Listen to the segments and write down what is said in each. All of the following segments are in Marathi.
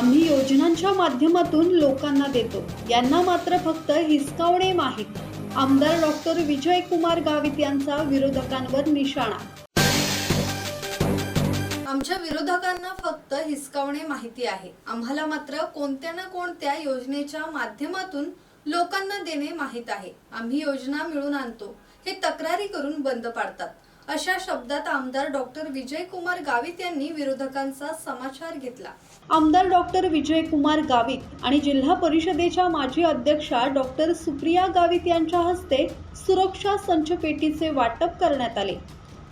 आम्ही योजनांच्या माध्यमातून लोकांना देतो. यांना मात्र फक्त हिसकावणे माहीत आमदार डॉक्टर विजय कुमार गावित यांचा विरोधकांवर निशाणा. आमच्या विरोधकांना फक्त हिसकावणे माहिती आहे. आम्हाला मात्र कोणत्या ना कोणत्या योजनेच्या माध्यमातून लोकांना देणे माहीत आहे. आम्ही योजना मिळून आणतो. हे तक्रारी करून बंद पाडतात. अशा शब्दात आमदार डॉक्टर विजय कुमार गावित यांनी विरोधकांचा समाचार घेतला. आमदार डॉक्टर विजय कुमार गावित आणि जिल्हा परिषदेच्या माजी अध्यक्षा डॉक्टर सुप्रिया गावित यांच्या हस्ते सुरक्षा संचपेटीचे वाटप करण्यात आले.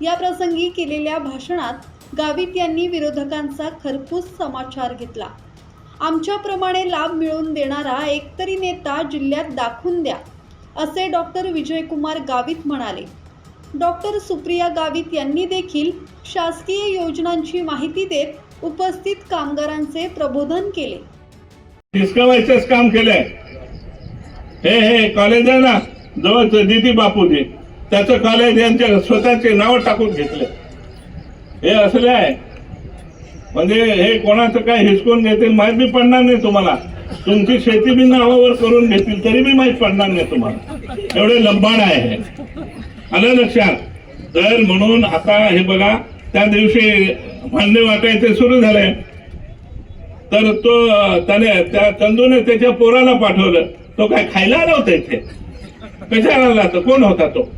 या प्रसंगी केलेल्या भाषणात गावित यांनी विरोधकांचा खरपूस समाचार घेतला. आमच्याप्रमाणे लाभ मिळवून देणारा एकतरी नेता जिल्ह्यात दाखवून द्या असे डॉक्टर विजयकुमार गावित म्हणाले. डॉक्टर सुप्रिया गावित यांनी देखील शासकीय योजनांची माहिती देत उपस्थित कामगारांचे प्रबोधन केले. हिसकावायचंच काम केलंय. हे हे कॉलेज आहे ना जवळच दिदी बापूजी. त्याचं कॉलेज यांच्या स्वतःचे नाव टाकून घेतले. हे असले आहे. म्हणजे हे कोणाचं काय हिसकून घेतील माहीत बी पडणार नाही तुम्हाला. तुमची शेती बी नावावर करून घेतील तरी बी माहीत पडणार नाही तुम्हाला. एवढे लंबाण आहे हे. आलं लक्षात? तर म्हणून आता हे बघा त्या दिवशी भांडे वाटायचे सुरू झाले. तर तो त्याने त्या चंदूने त्याच्या पोराला पाठवलं. तो काय खायला आला होता इथे? कशाला आला होता? कोण होता तो?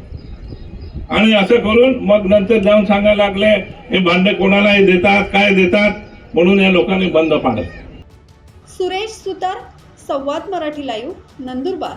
आणि असं करून मग नंतर जाऊन सांगायला लागले हे भांडे कोणालाही देतात? काय देतात? म्हणून या लोकांनी बंद पाडलं. सुरेश सुतार संवाद मराठी लाईव्ह नंदुरबार.